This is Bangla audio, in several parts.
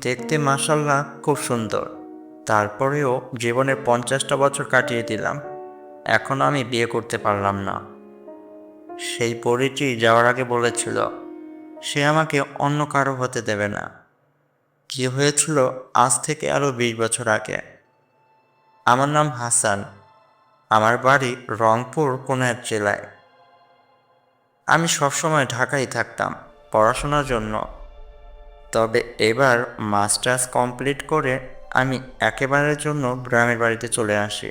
দেখতে মাসাল্লাহ খুব সুন্দর। তারপরেও জীবনের পঞ্চাশটা বছর কাটিয়ে দিলাম। এখন আমি বিয়ে করতে পারলাম না। সেই পরিচয় যাওয়ার আগে বলেছিল, সে আমাকে অন্য কারও হতে দেবে না। কি হয়েছিল, আজ থেকে আরও বিশ বছর আগে। আমার নাম হাসান। আমার বাড়ি রংপুর কোনো এক জেলায়। আমি সবসময় ঢাকায় থাকতাম পড়াশোনার জন্য। তবে এবার মাস্টার্স কমপ্লিট করে আমি একেবারের জন্য গ্রামের বাড়িতে চলে আসি।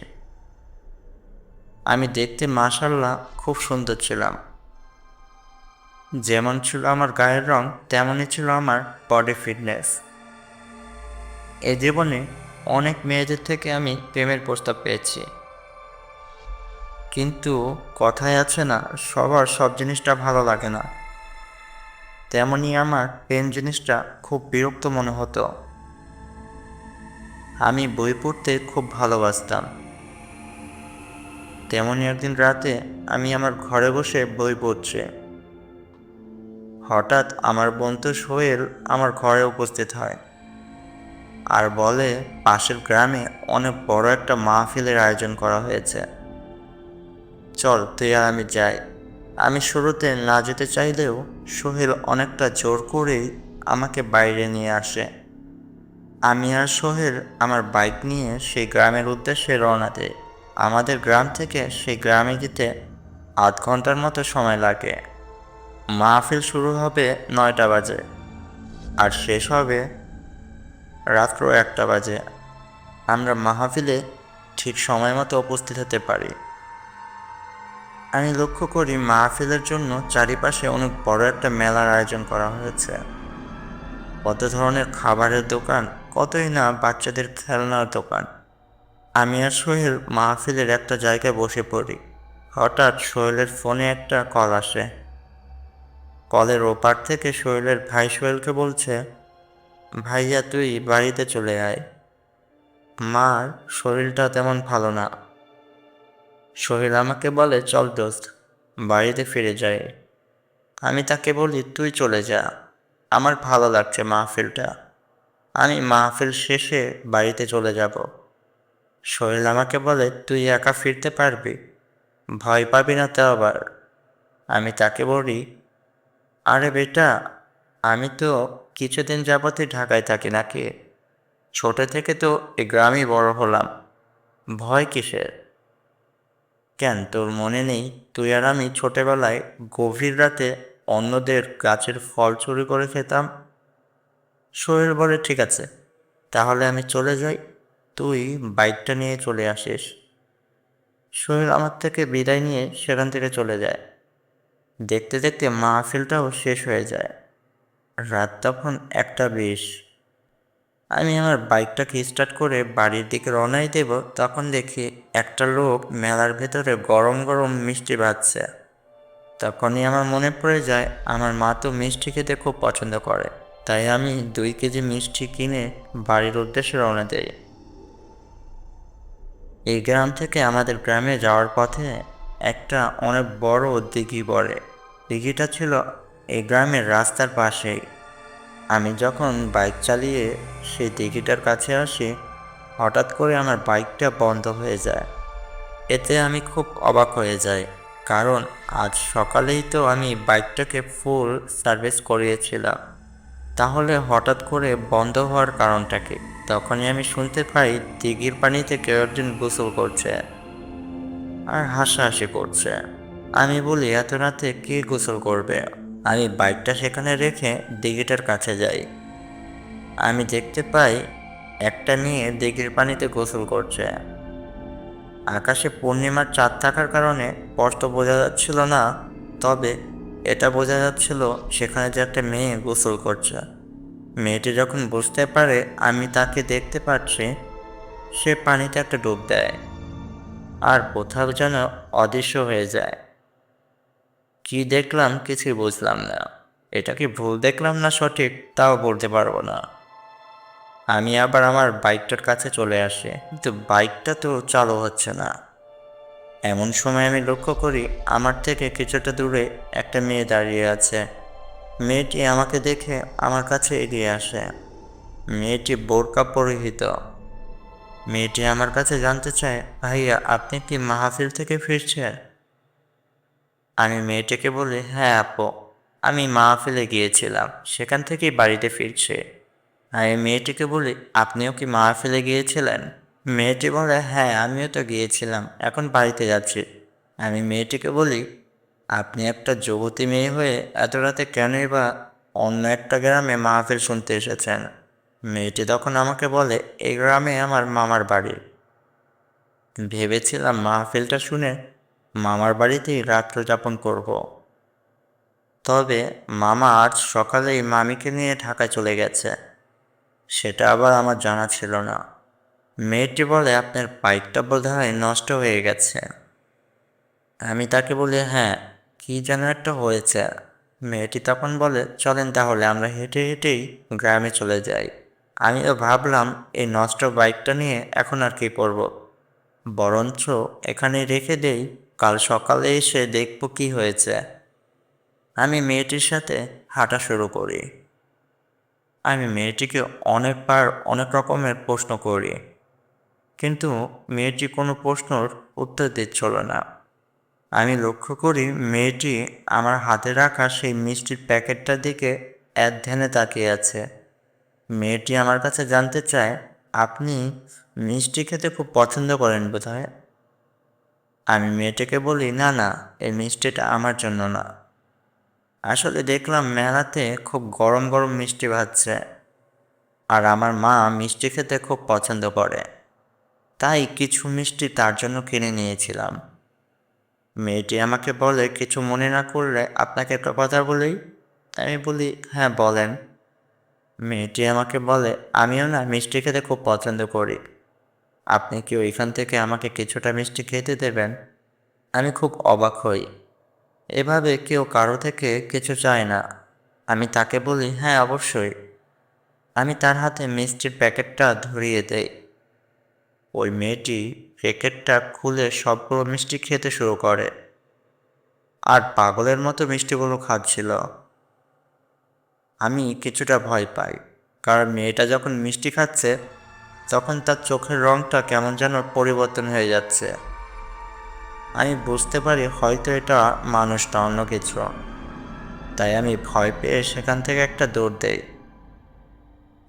আমি দেখতে মাশাল্লাহ খুব সুন্দর ছিলাম। যেমন ছিল আমার গায়ের রং, তেমনই ছিল আমার বডি ফিটনেস এ জীবনে অনেক মেয়েদের থেকে আমি প্রেমের প্রস্তাব পেয়েছি। কিন্তু কথায় আছে না, সবার সব জিনিসটা ভালো লাগে না। তেমনি আমার পেন জিনিসটা খুব বিরক্ত মনে হতো। আমি বই পড়তে খুব ভালোবাসতাম। তেমনি একদিন রাতে আমি আমার ঘরে বসে বই পড়ছি। হঠাৎ আমার বন্ধু সোহেল আমার ঘরে উপস্থিত হয় আর বলে, পাশের গ্রামে অনেক বড় একটা মাহফিলের আয়োজন করা হয়েছে। চল, তুই আর আমি যাই। আমি শুরুতে না যেতে চাইলেও সোহেল অনেকটা জোর করেই আমাকে বাইরে নিয়ে আসে। আমি আর সোহেল আমার বাইক নিয়ে সেই গ্রামের উদ্দেশ্যে রওনা দেই। আমাদের গ্রাম থেকে সেই গ্রামে যেতে আধ ঘণ্টার মতো সময় লাগে। মাহফিল শুরু হবে নয়টা বাজে আর শেষ হবে রাত্র একটা বাজে। আমরা মাহফিলে ঠিক সময় মতো উপস্থিত হতে পারি। আমি লক্ষ্য করি মাহফিলের জন্য চারিপাশে অনেক বড় একটা মেলার আয়োজন করা হয়েছে। কত ধরনের খাবারের দোকান, কতই না বাচ্চাদের খেলনার দোকান। আমি আর সোহেল মাহফিলের একটা জায়গায় বসে পড়ি। হঠাৎ সোহেলের ফোনে একটা কল আসে। কলের ওপার থেকে সোহেলের ভাই সোহেলকে বলছে, ভাইয়া, তুই বাড়িতে চলে আয়। মার শরীরটা তেমন ভালো না। সোহেল আমাকে বলে, চল দোস্ত, বাড়িতে ফিরে যায় আমি তাকে বলি, তুই চলে যা, আমার ভালো লাগছে মাহফিলটা। আমি মাহফিল শেষে বাড়িতে চলে যাব। সোহেল আমাকে বলে, তুই একা ফিরতে পারবি? ভয় পাবি না তো আবার? আমি তাকে বলি, আরে বেটা, আমি তো কিছুদিন যাবতই ঢাকায় থাকি নাকি? ছোট থেকে তো এই গ্রামই বড় হলাম। ভয় কিসের? কেন? তোর মনে নেই? তুই আর আমি ছোটবেলায় গভীর রাতে অন্যদের গাছের ফল চুরি করে খেতাম? সোহেল বলে, ঠিক আছে। তাহলে আমি চলে যাই। তুই বাইকটা নিয়ে চলে আসিস। সোহেল আমার থেকে বিদায় নিয়ে সেখান থেকে চলে যায়। দেখতে দেখতে মাহফিলটাও শেষ হয়ে যায়। রাত তখন একটা বিশ। আমি আমার বাইকটাকে স্টার্ট করে বাড়ির দিকে রওনাই দেব, তখন দেখি একটা লোক মেলার ভেতরে গরম গরম মিষ্টি ভাজছে। তখনই আমার মনে পড়ে যায়, আমার মা তো মিষ্টি খেতে খুব পছন্দ করে, তাই আমি দুই কেজি মিষ্টি কিনে বাড়ির উদ্দেশ্যে রওনা দেই। এই গ্রাম থেকে আমাদের গ্রামে যাওয়ার পথে একটা অনেক বড় দিঘি পড়ে। দিঘিটা ছিল এই গ্রামের রাস্তার পাশেই। আমি যখন বাইক চালিয়ে সেই দিঘিটার কাছে আসি, হঠাৎ করে আমার বাইকটা বন্ধ হয়ে যায়। এতে আমি খুব অবাক হয়ে যাই, কারণ আজ সকালেই তো আমি বাইকটাকে ফুল সার্ভিস করিয়েছিলাম। তাহলে হঠাৎ করে বন্ধ হওয়ার কারণটা কি? তখনই আমি শুনতে পাই দিঘির পানিতে কেউ একজন গোসল করছে আর হাসাহাসি করছে। আমি বলি, এত রাতে কে গোসল করবে? আমি বাইকটা সেখানে রেখে দিঘিটার কাছে যাই। আমি দেখতে পাই একটা মেয়ে দিঘির পানিতে গোসল করছে। আকাশে পূর্ণিমার চাঁদ থাকার কারণে স্পষ্ট বোঝা যাচ্ছিল না, তবে এটা বোঝা যাচ্ছিল সেখানে যে একটা মেয়ে গোসল করছে। মেয়েটি যখন বুঝতে পারে আমি তাকে দেখতে পাচ্ছি, সে পানিতে একটা ডুব দেয়, আর কোথাও যেন অদৃশ্য হয়ে যায়। কি দেখলাম কিছুই বুঝলাম না। এটা কি ভুল দেখলাম না সঠিক? তাও বলতে পারব না। আমি আবার আমার বাইকটার কাছে চলে আসি। কিন্তু বাইকটা তো চালু হচ্ছে না। এমন সময় আমি লক্ষ্য করি আমার থেকে কিছুটা দূরে একটা মেয়ে দাঁড়িয়ে আছে। মেয়েটি আমাকে দেখে আমার কাছে এগিয়ে আসে। মেয়েটি বোরকা পরিহিত। মেয়েটি আমার কাছে জানতে চায়, ভাইয়া, আপনি কি মাহফিল থেকে ফিরছেন? আমি মেয়েটিকে বলি হ্যাঁ আপু, আমি মাহফিলে গিয়েছিলাম, সেখান থেকেই বাড়িতে ফিরছে। আমি মেয়েটিকে বলি, আপনিও কি মাহফিলে গিয়েছিলেন? মেয়েটি বলে হ্যাঁ আমিও তো গিয়েছিলাম, এখন বাড়িতে যাচ্ছি। আমি মেয়েটিকে বলি, আপনি একটা যুবতী মেয়ে হয়ে এত রাতে কেনই বা অন্য একটা গ্রামে মাহফিল শুনতে এসেছেন? মেয়েটি তখন আমাকে বলে, এই গ্রামে আমার মামার বাড়ি। ভেবেছিলাম মাহফিলটা শুনে মামার বাড়িতেই রাত্র যাপন করব। তবে মামা আজ সকালেই মামিকে নিয়ে ঢাকায় চলে গেছে। সেটা আবার আমার জানা ছিল না। মেয়েটি বলে, আপনার বাইকটা বোধ হয় নষ্ট হয়ে গেছে। আমি তাকে বলি হ্যাঁ কী যেন একটা হয়েছে। মেয়েটি তখন বলে, চলেন তাহলে, আমরা হেঁটে হেঁটেই গ্রামে চলে যাই। আমিও ভাবলাম, এই নষ্ট বাইকটা নিয়ে এখন আর কি করব। বরঞ্চ এখানে রেখে দেই কাল সকালে এসে দেখব কি হয়েছে। আমি মেয়েটির সাথে হাঁটা শুরু করি। আমি মেয়েটিকে অনেকবার অনেক রকমের প্রশ্ন করি। কিন্তু মেয়েটি কোনো প্রশ্নর উত্তর দিচ্ছিল না। আমি লক্ষ্য করি মেয়েটি আমার হাতে রাখা সেই মিষ্টির প্যাকেটটার দিকে এক ধ্যানে তাকিয়ে আছে। মেয়েটি আমার কাছে জানতে চায়, আপনি মিষ্টি খেতে খুব পছন্দ করেন বোধহয়? আমি মেয়েটিকে বলি, না না, এই মিষ্টিটা আমার জন্য না। আসলে দেখলাম মেলাতে খুব গরম গরম মিষ্টি ভাজছে, আর আমার মা মিষ্টি খেতে খুব পছন্দ করে। তাই কিছু মিষ্টি তার জন্য কিনে নিয়েছিলাম। মেয়েটি আমাকে বলে, কিছু মনে না করলে আপনাকে একটা কথা বলি? আমি বলি হ্যাঁ বলেন। মেয়েটি আমাকে বলে, আমিও না মিষ্টি খেতে খুব পছন্দ করি। আপনি কি ওইখান থেকে আমাকে কিছুটা মিষ্টি খেতে দেবেন? আমি খুব অবাক হই। এভাবে কেউ কারও থেকে কিছু চায় না। আমি তাকে বলি হ্যাঁ অবশ্যই। আমি তার হাতে মিষ্টির প্যাকেটটা ধরিয়ে দেই। ওই মেয়েটি প্যাকেটটা খুলে সবগুলো মিষ্টি খেতে শুরু করে। আর পাগলের মতো মিষ্টিগুলো খাচ্ছিল। আমি কিছুটা ভয় পাই, কারণ মেয়েটা যখন মিষ্টি খাচ্ছে তখন তার চোখের রঙটা কেমন যেন পরিবর্তন হয়ে যাচ্ছে। আমি বুঝতে পারি হয়তো এটা মানুষটা অন্য কিছু। তাই আমি ভয় পেয়ে সেখান থেকে একটা দৌড় দেই।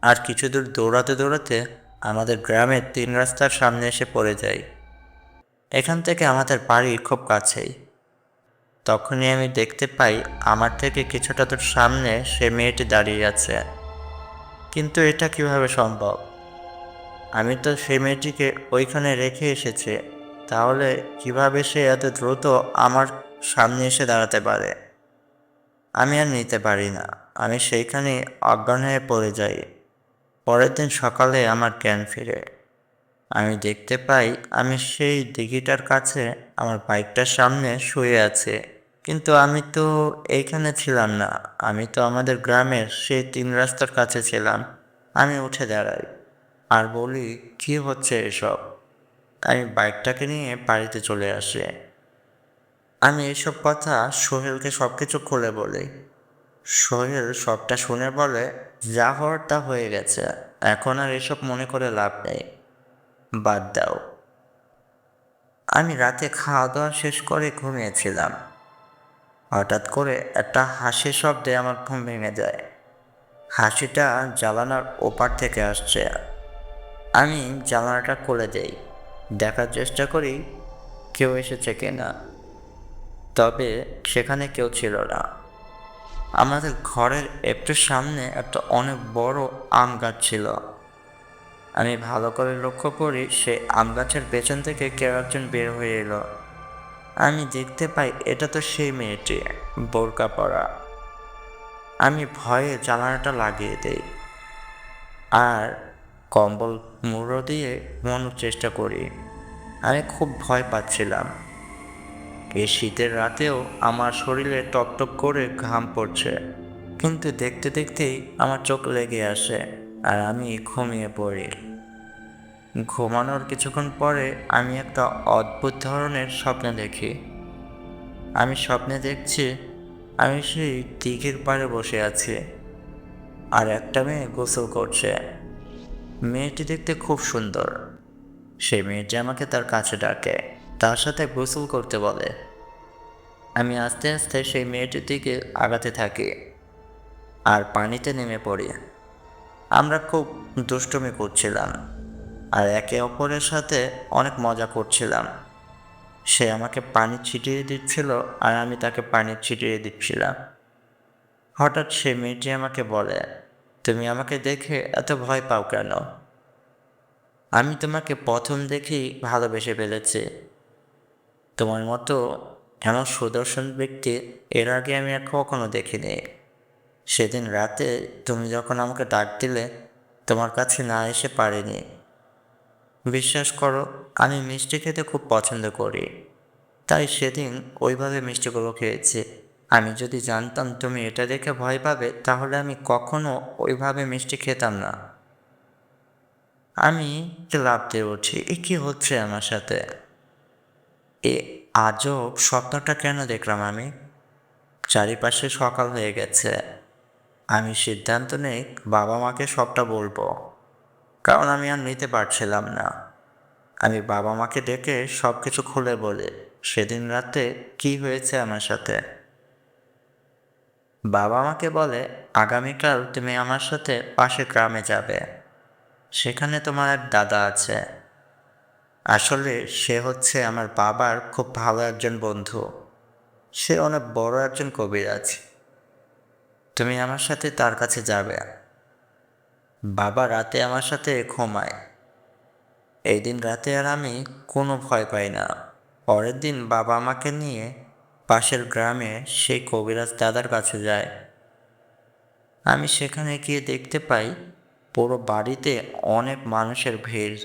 আর কিছু দূর দৌড়াতে দৌড়াতে আমাদের গ্রামের তিন রাস্তার সামনে এসে পড়ে যাই। এখান থেকে আমাদের বাড়ি খুব কাছেই। তখনই আমি দেখতে পাই আমার থেকে কিছুটা তোর সামনে সে মেয়েটি দাঁড়িয়ে আছে। কিন্তু এটা কীভাবে সম্ভব? আমি তো সেই মেয়েটিকে ওইখানে রেখে এসেছি। তাহলে কীভাবে সে এত দ্রুত আমার সামনে এসে দাঁড়াতে পারে? আমি আর নিতে পারি না। আমি সেইখানে অজ্ঞান হয়ে পড়ে যাই। পরের দিন সকালে আমার জ্ঞান ফিরে। আমি দেখতে পাই আমি সেই দিঘিটার কাছে আমার বাইকটার সামনে শুয়ে আছে। কিন্তু আমি তো এইখানে ছিলাম না। আমি তো আমাদের গ্রামের সেই তিন রাস্তার কাছে ছিলাম। আমি উঠে দাঁড়াই। আর বলি, কি হচ্ছে এসব? আমি বাইকটাকে নিয়ে বাড়িতে চলে আসি। আমি এসব কথা সোহেলকে সব কিছু খুলে বলি। সোহেল সবটা শুনে বলে, যা হওয়ার তা হয়ে গেছে। এখন আর এসব মনে করে লাভ নেই। বাদ দাও। আমি রাতে খাওয়া দাওয়া শেষ করে ঘুমিয়েছিলাম। হঠাৎ করে একটা হাসির শব্দে আমার ঘুম ভেঙে যায়। হাসিটা জ্বালানার ওপার থেকে আসছে। আমি জানালাটা খুলে দেই। দেখার চেষ্টা করি, কেউ এসেছে কিনা। তবে সেখানে কেউ ছিল না। আমাদের ঘরের একটু সামনে একটা অনেক বড় আম গাছ ছিল। আমি ভালো করে লক্ষ্য করি, সে আম গাছের পেছন থেকে কেউ একজন বের হয়ে এলো। আমি দেখতে পাই, এটা তো সেই মেয়েটি, বোরকা পরা। আমি ভয়ে জানালাটা লাগিয়ে দেই। আর কম্বল মুড়ো দিয়ে ঘুমানোর চেষ্টা করি। আমি খুব ভয় পাচ্ছিলাম। এই শীতের রাতেও আমার শরীরে টকটক করে ঘাম পড়ছে। কিন্তু দেখতে দেখতেই আমার চোখ লেগে আসে আর আমি ঘুমিয়ে পড়ি। ঘুমানোর কিছুক্ষণ পরে আমি একটা অদ্ভুত ধরনের স্বপ্ন দেখি। আমি স্বপ্নে দেখছি আমি সেই দিঘির পাড়ে বসে আছি আর একটা মেয়ে গোসল করছে। মেয়েটি দেখতে খুব সুন্দর। সেই মেয়েটি আমাকে তার কাছে ডাকে, তার সাথে গোসল করতে বলে। আমি আস্তে আস্তে সেই মেয়েটির দিকে আগাতে থাকি আর পানিতে নেমে পড়ি। আমরা খুব দুষ্টুমি করছিলাম আর একে অপরের সাথে অনেক মজা করছিলাম। সে আমাকে পানি ছিটিয়ে দিচ্ছিল আর আমি তাকে পানি ছিটিয়ে দিচ্ছিলাম। হঠাৎ সে মেয়েটি আমাকে বলে তুমি আমাকে দেখে এত ভয় পাও কেন? আমি তোমাকে প্রথম দেখেই ভালোবেসে ফেলেছি। তোমার মতো এমন সুদর্শন ব্যক্তি এর আগে আমি আর কখনো দেখিনি। সেদিন রাতে তুমি যখন আমাকে ডাক দিলে, তোমার কাছে না এসে পারিনি। বিশ্বাস করো, আমি মিষ্টি খেতে খুব পছন্দ করি। তাই সেদিন ওইভাবে মিষ্টিগুলো খেয়েছি। আমি যদি জানতাম তুমি এটা দেখে ভয় পাবে, তাহলে আমি কখনো ওইভাবে মিষ্টি খেতাম না। আমি লাভ দিয়ে উঠি, এ কী হচ্ছে আমার সাথে? এ আজব স্বপ্নটা কেন দেখলাম আমি? চারিপাশে সকাল হয়ে গেছে। আমি সিদ্ধান্ত নেই বাবা মাকে সবটা বলব, কারণ আমি আর নিতে পারছিলাম না। আমি বাবা মাকে ডেকে সব কিছু খুলে বলি, সেদিন রাতে কি হয়েছে আমার সাথে? বাবা আমাকে বলে, আগামীকাল তুমি আমার সাথে পাশের গ্রামে যাবে। সেখানে তোমার এক দাদা আছে। আসলে সে হচ্ছে আমার বাবার খুব ভালো একজন বন্ধু। সে অনেক বড় একজন কবিরাজ তুমি আমার সাথে তার কাছে যাবে। বাবা রাতে আমার সাথে ঘুমায়। এই দিন রাতে আর আমি কোনো ভয় পাই না। পরের দিন বাবা আমাকে নিয়ে পাশের গ্রামে সেই কবিরাজ দাদার কাছে যায়। আমি সেখানে গিয়ে দেখতে পাই, পুরো বাড়িতে অনেক মানুষের ভিড়।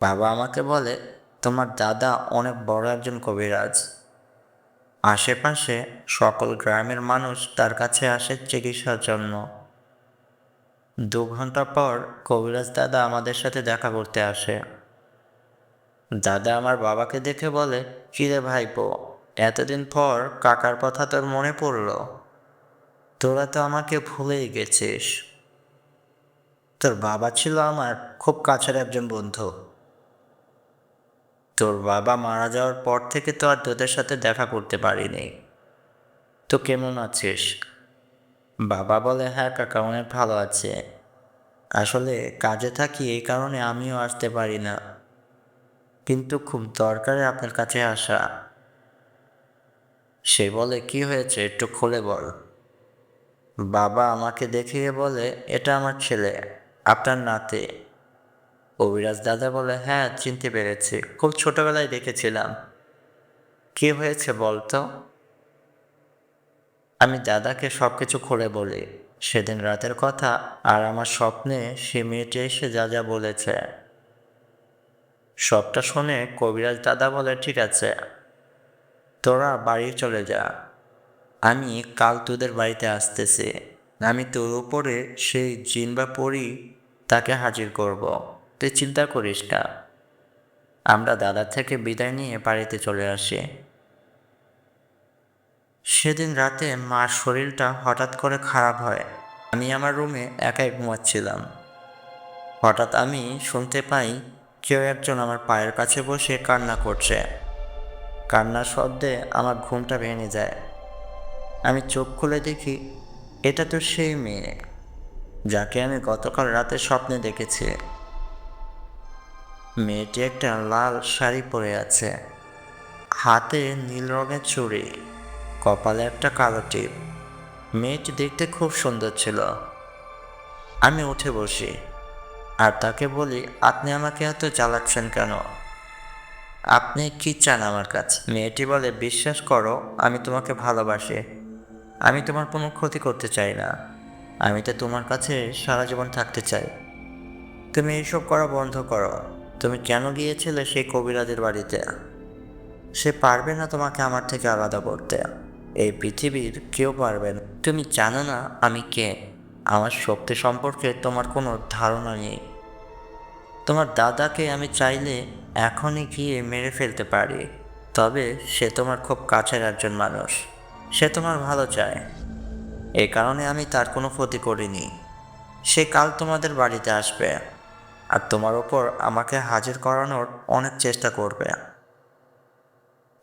বাবা আমাকে বলে, তোমার দাদা অনেক বড় একজন কবিরাজ। আশেপাশে সকল গ্রামের মানুষ তার কাছে আসে চিকিৎসার জন্য। দু ঘণ্টা পর কবিরাজ দাদা আমাদের সাথে দেখা করতে আসে। দাদা আমার বাবাকে দেখে বলে, কিরে ভাইপো এতদিন পর কাকার কথা তোর মনে পড়ল? তোরা তো আমাকে ভুলেই গেছিস। তোর বাবা ছিল আমার খুব কাছের একজন বন্ধু। তোর বাবা মারা যাওয়ার পর থেকে তো আর তোদের সাথে দেখা করতে পারিনি। তো কেমন আছিস? বাবা বলে হ্যাঁ কাকা, অনেক ভালো আছে। আসলে কাজে থাকি, এই কারণে আমিও আসতে পারি না। কিন্তু খুব দরকারে আপনার কাছে আসা। সে বলে, কি হয়েছে? একটু খুলে বল। বাবা আমাকে দেখিয়ে বলে, এটা আমার ছেলে, আপনার নাতে। অভিরাজ দাদা বলে হ্যাঁ চিনতে পেরেছি। খুব ছোটবেলায় দেখেছিলাম। কি হয়েছে বলতো? আমি দাদাকে সব কিছু খুলে বলি। সেদিন রাতের কথা আর আমার স্বপ্নে সে মেয়েটি এসে যা যা বলেছে। সবটা শুনে কবিরাজ দাদা বলে, ঠিক আছে। তোরা বাড়ি চলে যা। আমি কাল তোদের বাড়িতে আসতেছি। আমি তোর উপরে সেই জিন বা পরি তাকে হাজির করব। তুই চিন্তা করিস না। আমরা দাদার থেকে বিদায় নিয়ে বাড়িতে চলে আসি। সেদিন রাতে মার শরীরটা হঠাৎ করে খারাপ হয়। আমি আমার রুমে একাই ঘুমাচ্ছিলাম। হঠাৎ আমি শুনতে পাই কেউ একজন আমার পায়ের কাছে বসে কান্না করছে। কান্নার শব্দে আমার ঘুমটা ভেঙে যায়। আমি চোখ খুলে দেখি, এটা তো সেই মেয়ে, যাকে আমি গতকাল রাতে স্বপ্নে দেখেছি। মেয়েটি একটা লাল শাড়ি পরে আছে। হাতে নীল রঙের চুড়ি, কপালে একটা কালো টিপ। মেয়েটি দেখতে খুব সুন্দর ছিল। আমি উঠে বসি, আর তাকে বলি, আপনি আমাকে এত জ্বালাচ্ছেন কেন? আপনি কি চান আমার কাছে? মেয়েটি বলে, বিশ্বাস করো, আমি তোমাকে ভালোবাসি। আমি তোমার কোনো ক্ষতি করতে চাই না। আমি তো তোমার কাছে সারা জীবন থাকতে চাই। তুমি এইসব করা বন্ধ করো। তুমি কেন গিয়েছিলে সেই কবিরাজের বাড়িতে? সে পারবে না তোমাকে আমার থেকে আলাদা করতে। এই পৃথিবীর কেউ পারবে না। তুমি জানো না আমি কে। আমার শক্তি সম্পর্কে তোমার কোনো ধারণা নেই। তোমার দাদাকে আমি চাইলে এখনই গিয়ে মেরে ফেলতে পারি? তবে সে তোমার খুব কাছের একজন মানুষ। সে তোমার ভালো চায়। এই কারণে আমি তার কোনো ক্ষতি করিনি। সে কাল তোমাদের বাড়িতে আসবে। আর তোমার ওপর আমাকে হাজির করানোর অনেক চেষ্টা করবে।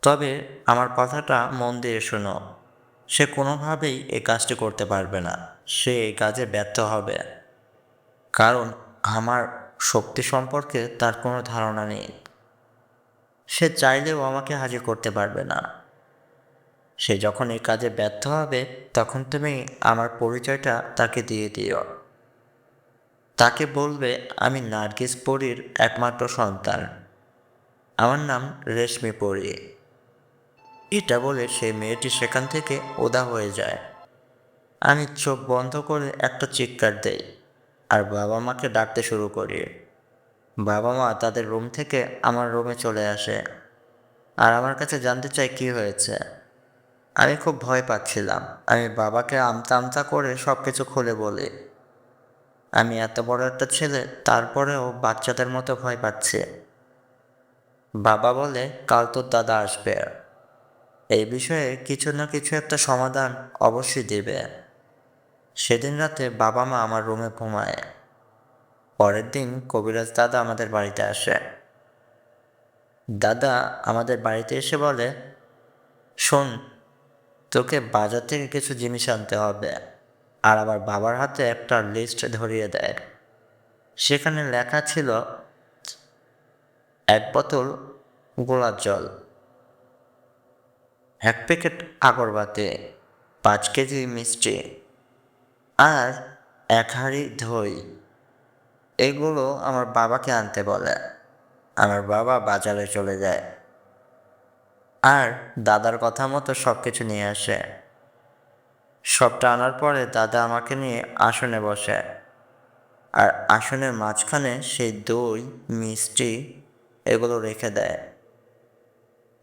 তবে আমার কথাটা মন দিয়ে শোনো। সে কোনোভাবেই এই কাজটি করতে পারবে না। সে এই কাজে ব্যর্থ হবে। কারণ আমার শক্তি সম্পর্কে তার কোনো ধারণা নেই। সে চাইলেও আমাকে হাজির করতে পারবে না। সে যখন এই কাজে ব্যর্থ হবে, তখন তুমি আমার পরিচয়টা তাকে দিয়ে দিও। তাকে বলবে, আমি নার্গিস পরীর একমাত্র সন্তান। আমার নাম রেশমি পরী। এটা বলে সেই মেয়েটি সেখান থেকে ওদা হয়ে যায়। আমি চোখ বন্ধ করে একটা চিৎকার দেই। আর বাবা মাকে ডাকতে শুরু করি। বাবা মা তাদের রুম থেকে আমার রুমে চলে আসে আর আমার কাছে জানতে চাই কি হয়েছে। আমি খুব ভয় পাচ্ছিলাম। আমি বাবাকে আমতা আমতা করে সব কিছু খুলে বলি। আমি এত বড় একটা ছেলে, তারপরেও বাচ্চাদের মতো ভয় পাচ্ছে। বাবা বলে, কাল তোর দাদা আসবে। এই বিষয়ে কিছু না কিছু একটা সমাধান অবশ্যই দেবে। সেদিন রাতে বাবা মা আমার রুমে ঘুমায়। পরের দিন কবিরাজ দাদা আমাদের বাড়িতে আসে। দাদা আমাদের বাড়িতে এসে বলে, শোন, তোকে বাজার থেকে কিছু জিনিস আনতে হবে। আর আমার বাবার হাতে একটা লিস্ট ধরিয়ে দেয়। সেখানে লেখা ছিল, এক বোতল গোলাপ জল, এক প্যাকেট আগরবাতি, পাঁচ কেজি মিষ্টি। আর এক হাঁড়ি দই এগুলো আমার বাবাকে আনতে বলে। আমার বাবা বাজারে চলে যায়। আর দাদার কথা মতো সব কিছু নিয়ে আসে। সবটা আনার পরে দাদা আমাকে নিয়ে আসনে বসে। আর আসনের মাঝখানে সেই দই, মিষ্টি এগুলো রেখে দেয়।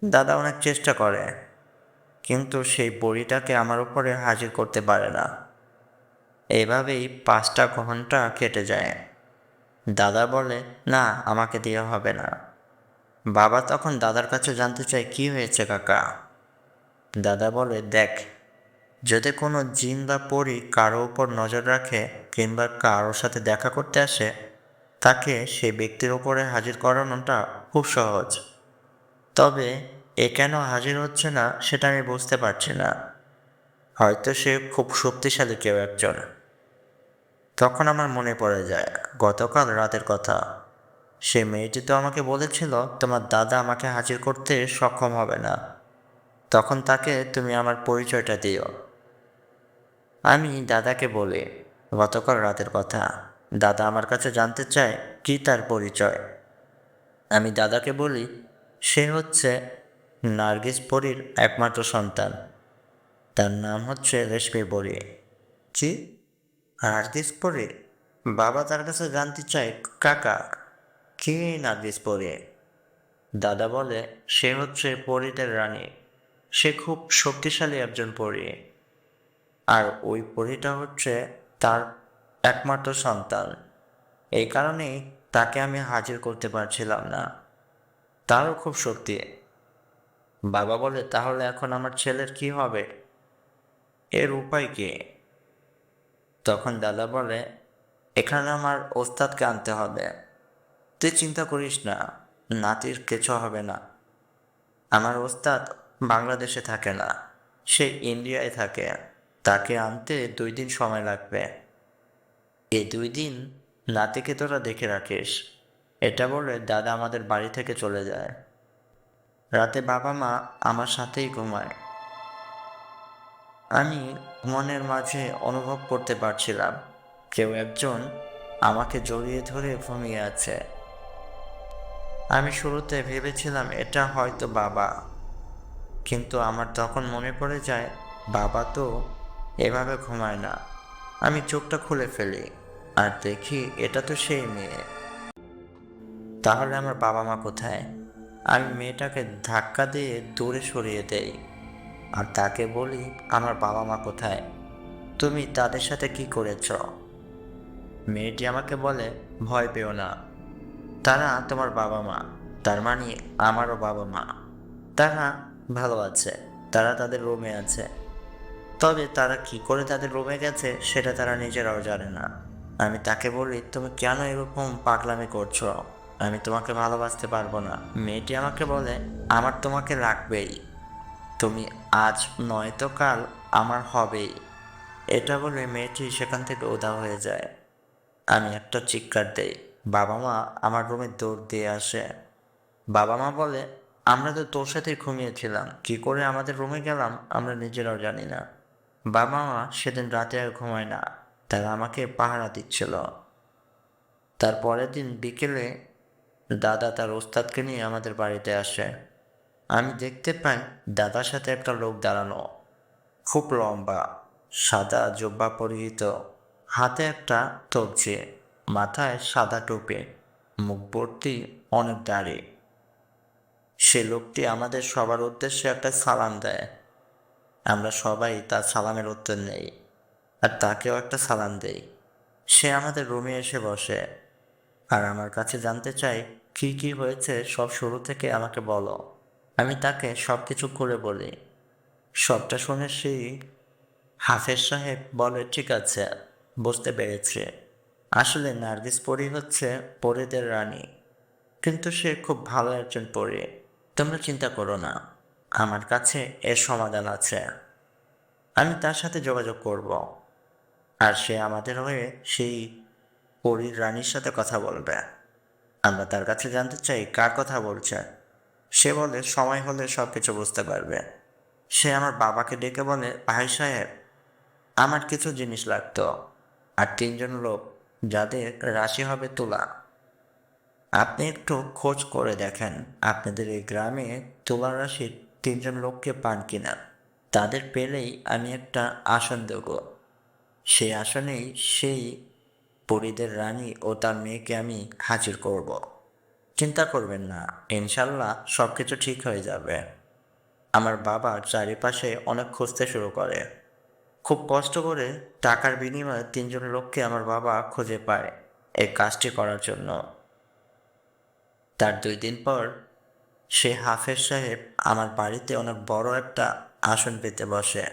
দাদা অনেক চেষ্টা করে, কিন্তু সেই বড়িটাকে আমার উপরে হাজির করতে পারে না। এভাবেই পাঁচটা ঘণ্টা কেটে যায়। দাদা বলে, না, আমাকে দেওয়া হবে না। বাবা তখন দাদার কাছে জানতে চায়, কি হয়েছে কাকা? দাদা বলে, দেখ, যদি কোনো জিন বা পরি কারও উপর নজর রাখে কিংবা কারোর সাথে দেখা করতে আসে, তাকে সেই ব্যক্তির ওপরে হাজির করানোটা খুব সহজ। তবে এ কেন হাজির হচ্ছে না, সেটা আমি বুঝতে পারছি না। হয়তো সে খুব শক্তিশালী কেউ একজন। তখন আমার মনে পড়ে যায়, গতকাল রাতের কথা। সে মেয়েটি তো আমাকে বলেছিল, তোমার দাদা আমাকে হাজির করতে সক্ষম হবে না। তখন তাকে তুমি আমার পরিচয়টা দিও। আমি দাদাকে বলি, গতকাল রাতের কথা। দাদা আমার কাছে জানতে চায় কি তার পরিচয়। আমি দাদাকে বলি, সে হচ্ছে নার্গিস পরীর একমাত্র সন্তান। তার নাম হচ্ছে রেশমি পরী জি নার্গিস পরী বাবা তার কাছে জানতে চায়, কাকা, কে নার্গিস পরী দাদা বলে, সে হচ্ছে পরীদের রানী। সে খুব শক্তিশালী একজন পরী। আর ওই পরীটা হচ্ছে তার একমাত্র সন্তান। এই কারণেই তাকে আমি হাজির করতে পারছিলাম না। তারও খুব শক্তি। বাবা বলে, তাহলে এখন আমার ছেলের কি হবে? এর উপায় কি? তখন দাদা বলে, এখানে আমার ওস্তাদকে আনতে হবে। তুই চিন্তা করিস না, নাতির কিছু হবে না। আমার ওস্তাদ বাংলাদেশে থাকে না, সে ইন্ডিয়ায় থাকে। তাকে আনতে দুই দিন সময় লাগবে। এই দুই দিন নাতিকে তোরা দেখে রাখিস। এটা বলে দাদা আমাদের বাড়ি থেকে চলে যায়। রাতে বাবা মা আমার সাথেই ঘুমায়। আমি মনের মাঝে অনুভব করতে পারছিলাম, কেউ একজন আমাকে জড়িয়ে ধরে ঘুমিয়ে আছে। আমি শুরুতে ভেবেছিলাম, এটা হয়তো বাবা। কিন্তু আমার তখন মনে পড়ে যায়, বাবা তো এভাবে ঘুমায় না। আমি চোখটা খুলে ফেলি আর দেখি এটা তো সেই মেয়ে। তাহলে আমার বাবা মা কোথায়? আমি মেয়েটাকে ধাক্কা দিয়ে দূরে সরিয়ে দেই। আর তাকে বলি, আমার বাবা মা কোথায়? তুমি তাদের সাথে কি করেছ? মেয়েটি আমাকে বলে, ভয় পেও না। তারা তোমার বাবা মা তার মানে আমারও বাবা মা তারা ভালো আছে। তারা তাদের রুমে আছে। তবে তারা কি করে তাদের রুমে গেছে, সেটা তারা নিজেরাও জানে না। আমি তাকে বলি, তুমি কেন এরকম পাগলামি করছ? আমি তোমাকে ভালোবাসতে পারব না। মেয়েটি আমাকে বলে, আমার তোমাকে লাগবেই তুমি আজ নয়তো কাল আমার হবেই। এটা বলে মেয়েটি সেখান থেকে উধাও হয়ে যায়। আমি একটা চিৎকার দেই। বাবা মা আমার রুমে দৌড় দিয়ে আসে। বাবা মা বলে, আমরা তো তোর সাথেই ঘুমিয়েছিলাম। কি করে আমাদের রুমে গেলাম আমরা নিজেরাও জানি না। বাবা মা সেদিন রাতে আর ঘুমায় না। তারা আমাকে পাহারা দিচ্ছিল। তার পরের দিন বিকেলে দাদা তার ওস্তাদকে নিয়ে আমাদের বাড়িতে আসে। আমি দেখতে পাই দাদার সাথে একটা লোক দাঁড়ানো। খুব লম্বা, সাদা জব্বা পরিহিত। হাতে একটা তবজি, মাথায় সাদা টুপি, মুখ ভর্তি অনেক দাঁড়ি। সে লোকটি আমাদের সবার উদ্দেশ্যে একটা সালাম দেয়। আমরা সবাই তার সালামের উত্তর নেই, আর তাকেও একটা সালাম দেই। সে আমাদের রুমে এসে বসে। আর আমার কাছে জানতে চাই কি কি হয়েছে সব শুরু থেকে আমাকে বলো। আমি তাকে সব কিছু করে বলি। সবটা শুনে সেই হাফেজ সাহেব বলে, ঠিক আছে, বুঝতে পেরেছে। আসলে নার্গিস পরি হচ্ছে পরিদের রানী, কিন্তু সে খুব ভালো একজন পরি। তোমরা চিন্তা করো না, আমার কাছে এর সমাধান আছে। আমি তার সাথে যোগাযোগ করব, আর সে আমাদের হয়ে সেই পরীর রানীর সাথে কথা বলবে। আমরা তার কাছে জানতে চাই, কার কথা বলছে? সে বলে, সময় হলে সব কিছু বুঝতে পারবে। সে আমার বাবাকে ডেকে বলে, ভাই সাহেব, আমার কিছু জিনিস লাগতো আর তিনজন লোক, যাদের রাশি হবে তোলা। আপনি একটু খোঁজ করে দেখেন, আপনাদের এই গ্রামে তুলা রাশির তিনজন লোককে পান কিনা? তাদের পেলেই আমি একটা আসন দেব। সেই আসনেই সেই পরিদের রানী ও তার মেয়েকে আমি হাজির করব। চিন্তা করবেন না, ইনশাল্লাহ সব কিছু ঠিক হয়ে যাবে। আমার বাবা চারিপাশে অনেক খুঁজতে শুরু করে। খুব কষ্ট করে টাকার বিনিময়ে তিনজন লোককে আমার বাবা খুঁজে পায় এই কাজটি করার জন্য। তার দুই দিন পর সে হাফেজ সাহেব আমার বাড়িতে অনেক বড় একটা আসন পেতে বসে।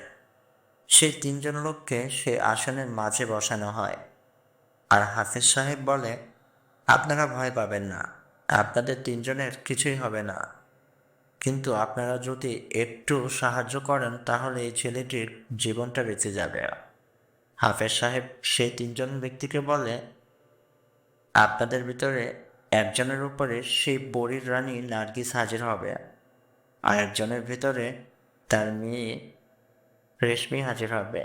সেই তিনজন লোককে সে আসনের মাঝে বসানো হয়। আর হাফেজ সাহেব বলে, আপনারা ভয় পাবেন না। আপনাদের তিনজনের কিছুই হবে না। কিন্তু আপনারা যদি একটু সাহায্য করেন, তাহলে এই ছেলেটির জীবনটা বেঁচে যাবে। হাফেজ সাহেব সেই তিনজন ব্যক্তিকে বলে, আপনাদের ভিতরে একজনের উপরে সেই বড়ির রানী নার্গিস হাজির হবে, আর একজনের ভিতরে তার মেয়ে রেশমি হাজির হবে।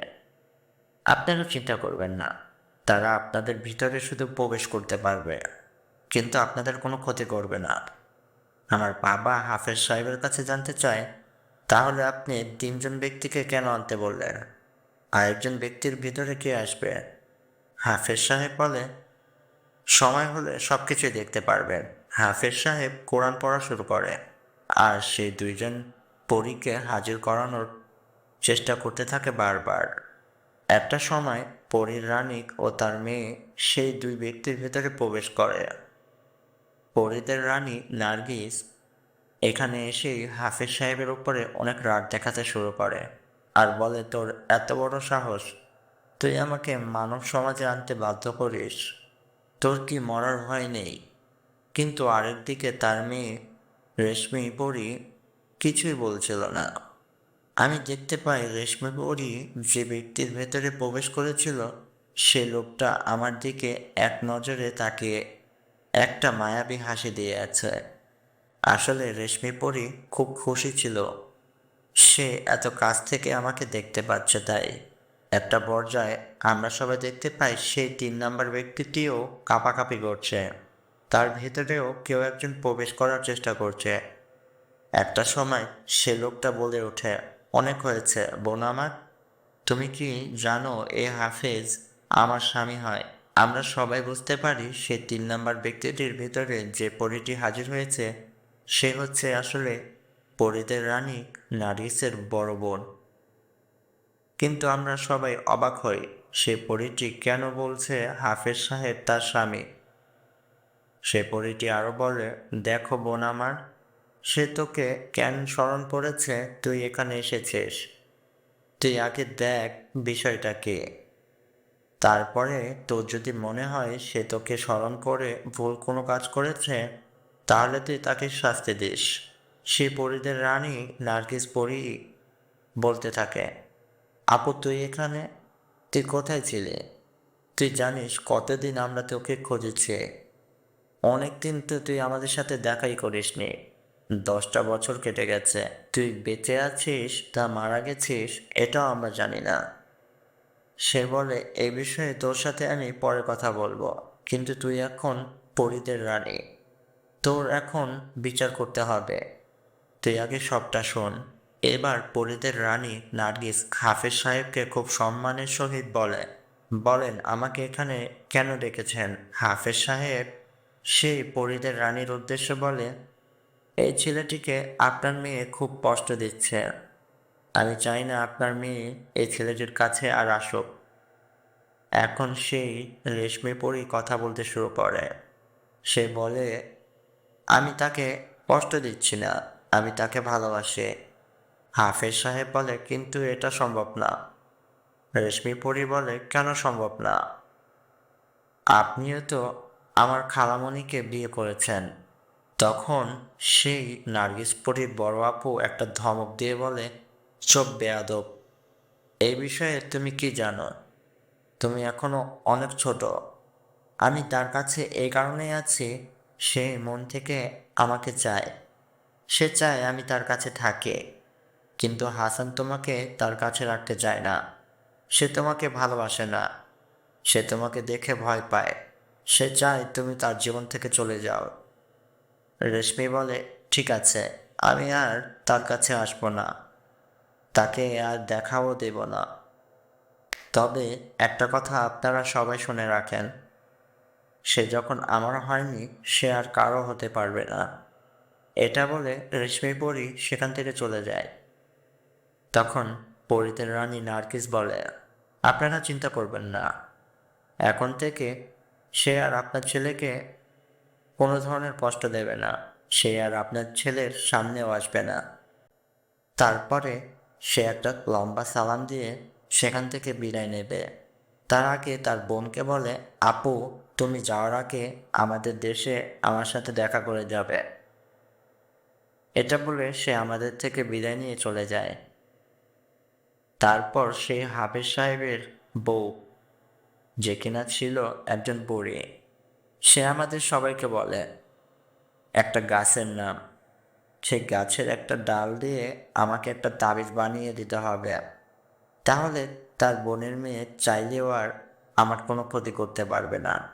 আপনারা চিন্তা করবেন না, তারা আপনাদের ভিতরে শুধু প্রবেশ করতে পারবে। কিন্তু আপনাদের কোনো ক্ষতি করবে না। আমার বাবা হাফেজ সাহেবের কাছে জানতে চায়, তাহলে আপনি তিনজন ব্যক্তিকে কেন আনতে বললেন? আরেকজন ব্যক্তির ভিতরে কে আসবে? হাফেজ সাহেব বলে, সময় হলে সব কিছুই দেখতে পারবেন। হাফেজ সাহেব কোরআন পড়া শুরু করে, আর সেই দুইজন পরীকে হাজির করানোর চেষ্টা করতে থাকে বারবার। একটা সময় পরীর রানী ও তার মেয়ে সেই দুই ব্যক্তির ভেতরে প্রবেশ করে। পরীদের রানী নার্গিস এখানে এসে হাফেজ সাহেবের উপরে অনেক রাগ দেখাতে শুরু করে আর বলে, তোর এত বড় সাহস, তুই আমাকে মানব সমাজে আনতে বাধ্য করিস। তোর কি মরার ভয় নেই? কিন্তু আরেকদিকে তার মেয়ে রেশমি পরি কিছুই বলছিল না। আমি দেখতে পাই রেশমি পরি যে ব্যক্তির ভেতরে প্রবেশ করেছিল, সে লোকটা আমার দিকে এক নজরে তাকিয়ে একটা মায়াবী হাসি দিয়ে আছে আসলে রেশমি পরি খুব খুশি ছিল। সে এত কাছ থেকে আমাকে দেখতে পাচ্ছে তাই। একটা পর্যায়ে আমরা সবাই দেখতে পাই সেই তিন নাম্বার ব্যক্তিটিও কাঁপাকাঁপি করছে। তার ভেতরেও কেউ একজন প্রবেশ করার চেষ্টা করছে। একটা সময় সে লোকটা বলে ওঠে, অনেক হয়েছে, বোন আমার। তুমি কি জানো এ হাফেজ আমার স্বামী হয়? আমরা সবাই বুঝতে পারি সে তিন নাম্বার ব্যক্তিটির ভিতরে যে পরিটি হাজির হয়েছে, সে হচ্ছে আসলে পরিদের রানী নারিসের বড় বোন। কিন্তু আমরা সবাই অবাক হই, সে পরিটি কেন বলছে হাফেজ সাহেব তার স্বামী? সে পরিটি আরও বলে, দেখো বোন আমার, সে তোকে কেন স্মরণ পড়েছে তুই এখানে এসেছিস। তুই আগে দেখ বিষয়টা কে। তারপরে তোর যদি মনে হয় সে তোকে স্মরণ করে ভুল কোনো কাজ করেছে, তাহলে তুই তাকে শাস্তি দিস। সে পরিদের রানী নার্গিস পরি বলতে থাকে, আপু, তুই এখানে? তুই কোথায় ছিলে? তুই জানিস কতদিন আমরা তোকে খুঁজেছি। অনেক দিন তো তুই আমাদের সাথে দেখাই করিসনি। দশটা বছর কেটে গেছে। তুই বেঁচে আছিস, তা মারা গেছিস, এটাও আমরা জানি না। সে বলে এই বিষয়ে তোর সাথে আমি পরে কথা বলব। কিন্তু তুই এখন পরিদের রানী। তোর এখন বিচার করতে হবে। তুই আগে সবটা শোন। এবার পরিদের রানী নার্গিস হাফেজ সাহেবকে খুব সম্মানের সহিত বলে, বলেন, আমাকে এখানে কেন ডেকেছেন? হাফেজ সাহেব সেই পরিদের রানীর উদ্দেশ্যে বলে, এই ছেলেটিকে আপনার মেয়ে খুব কষ্ট দিচ্ছে। আমি চাই না আপনার মেয়ে এই ছেলেটির কাছে আর আসুক। এখন সেই রেশমি পরি কথা বলতে শুরু করে। সে বলে, আমি তাকে কষ্ট দিচ্ছি না, আমি তাকে ভালোবাসি। হাফেজ সাহেব বলে, কিন্তু এটা সম্ভব না। রেশমি পরি বলে, কেন সম্ভব না? আপনিও তো আমার খালামণিকে বিয়ে করেছেন। তখন সেই নার্গিস পরির বড় আপু একটা ধমক দিয়ে বলে চোখ বেয়াদব। এই বিষয়ে তুমি কি জানো? তুমি এখনও অনেক ছোট। আমি তার কাছে এই কারণেই আছি, সে মন থেকে আমাকে চায়। সে চায় আমি তার কাছে থাকি। কিন্তু হাসান তোমাকে তার কাছে রাখতে চায় না। সে তোমাকে ভালোবাসে না। সে তোমাকে দেখে ভয় পায়। সে চায় তুমি তার জীবন থেকে চলে যাও। রেশমি বলে, ঠিক আছে, আমি আর তার কাছে আসব না। তাকে আর দেখাও দেব না। তবে একটা কথা আপনারা সবাই শুনে রাখেন, সে যখন আমার হয়নি, সে আর কারও হতে পারবে না। এটা বলে রেশমি পরি সেখান থেকে চলে যায়। তখন পরিতের রানী নার্কিস বলে, আপনারা চিন্তা করবেন না। এখন থেকে সে আর আপনার ছেলেকে কোনো ধরনের কষ্ট দেবে না। সে আর আপনার ছেলের সামনেও আসবে না। তারপরে সে একটা লম্বা সালাম দিয়ে সেখান থেকে বিদায় নেবে। তার আগে তার বোনকে বলে, আপু, তুমি যাওয়ার আগে আমাদের দেশে আমার সাথে দেখা করে যাবে। এটা বলে সে আমাদের থেকে বিদায় নিয়ে চলে যায়। তারপর সে হাফেজ সাহেবের বউ, যে কিনা ছিল একজন বুড়ি। সে আমাদের সবাইকে বলে, একটা গাছের নাম। সেই গাছের একটা ডাল দিয়ে আমাকে একটা তাবিজ বানিয়ে দিতে হবে। তাহলে তার বোনের মেয়ে চাইলেও আর আমার কোনো ক্ষতি করতে পারবে না।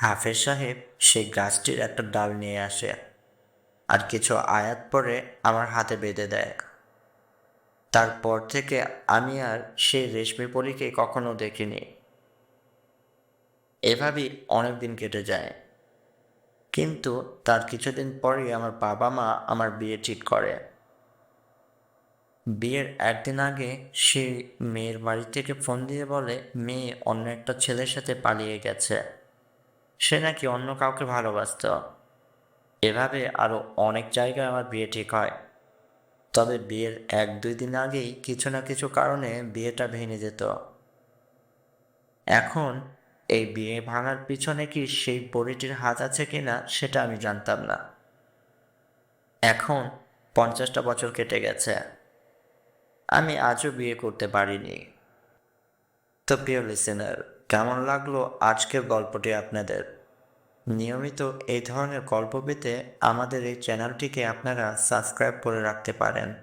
হাফেজ সাহেব সেই গাছটির একটা ডাল নিয়ে আসে আর কিছু আয়াত পরে আমার হাতে বেঁধে দেয়। তারপর থেকে আমি আর সেই রেশমি পরীকে কখনো দেখিনি। এভাবেই অনেক দিন কেটে যায়। কিন্তু তার কিছুদিন পরেই আমার বাবা মা আমার বিয়ে ঠিক করে। বিয়ের একদিন আগে সে মেয়ের বাড়ি থেকে ফোন দিয়ে বলে, মেয়ে, অন্য একটা ছেলের সাথে পালিয়ে গেছে। সে নাকি অন্য কাউকে ভালোবাসত। এভাবে আরও অনেক জায়গায় আমার বিয়ে ঠিক হয়। তবে বিয়ের এক দুই দিন আগেই কিছু না কিছু কারণে বিয়েটা ভেঙে যেত। এখন এই বিয়ে ভাঙার পিছনে কি সেই পরিটির হাত আছে কিনা সেটা আমি জানতাম না। এখন পঞ্চাশটা বছর কেটে গেছে। আমি আজও বিয়ে করতে পারিনি। তো প্রিয় লিসেনার কেমন লাগল আজকের গল্পটি আপনাদের? নিয়মিত এই ধরনের গল্প পেতে আমাদের এই চ্যানেলটিকে আপনারা সাবস্ক্রাইব করে রাখতে পারেন।